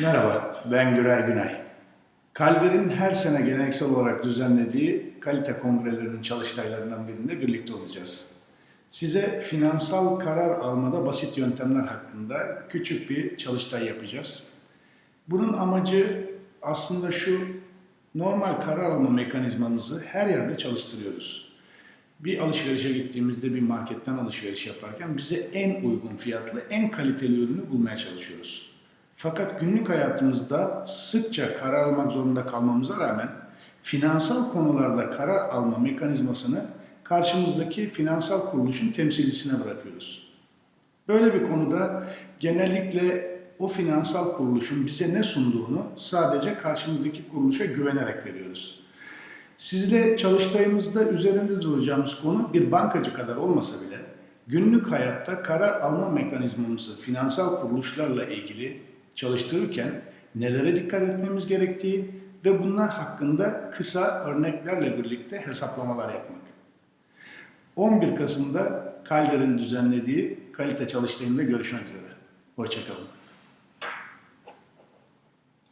Merhaba, ben Güray Günay. Kalder'in her sene geleneksel olarak düzenlediği kalite kongrelerinin çalıştaylarından birinde birlikte olacağız. Size finansal karar almada basit yöntemler hakkında küçük bir çalıştay yapacağız. Bunun amacı aslında şu, normal karar alma mekanizmamızı her yerde çalıştırıyoruz. Bir alışverişe gittiğimizde bir marketten alışveriş yaparken bize en uygun fiyatlı, en kaliteli ürünü bulmaya çalışıyoruz. Fakat günlük hayatımızda sıkça karar almak zorunda kalmamıza rağmen finansal konularda karar alma mekanizmasını karşımızdaki finansal kuruluşun temsilcisine bırakıyoruz. Böyle bir konuda genellikle o finansal kuruluşun bize ne sunduğunu sadece karşımızdaki kuruluşa güvenerek veriyoruz. Sizle çalıştayımızda üzerinde duracağımız konu bir bankacı kadar olmasa bile günlük hayatta karar alma mekanizmamızı finansal kuruluşlarla ilgili çalıştırırken nelere dikkat etmemiz gerektiği ve bunlar hakkında kısa örneklerle birlikte hesaplamalar yapmak. 11 Kasım'da Kalder'in düzenlediği kalite çalıştayında görüşmek üzere. Hoşçakalın.